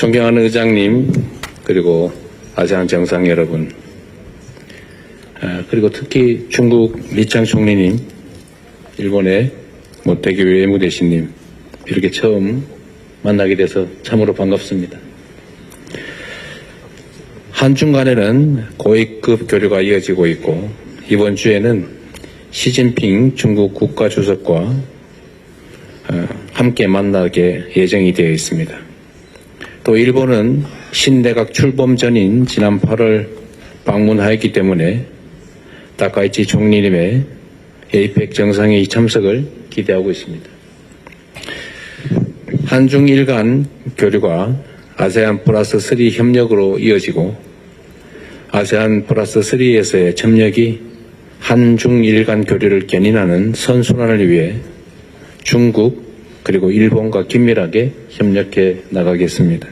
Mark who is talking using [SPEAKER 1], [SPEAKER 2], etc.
[SPEAKER 1] 존경하는 의장님, 그리고 아세안 정상 여러분, 아, 그리고 특히 중국 리창 총리님, 일본의 모태기 외무 대신님, 이렇게 처음 만나게 돼서 참으로 반갑습니다. 한중 간에는 고위급 교류가 이어지고 있고, 이번 주에는 시진핑 중국 국가주석과 어, 함께 만나게 예정이 되어 있습니다. 또 일본은 신내각 출범 전인 지난 8월 방문하였기 때문에 다카이치 총리님의 에이펙 정상회의 참석을 기대하고 있습니다. 한중일 간 교류가 아세안 플러스 3 협력으로 이어지고 아세안 플러스 3에서의 협력이 한중일 간 교류를 견인하는 선순환을 위해 중국 그리고 일본과 긴밀하게 협력해 나가겠습니다.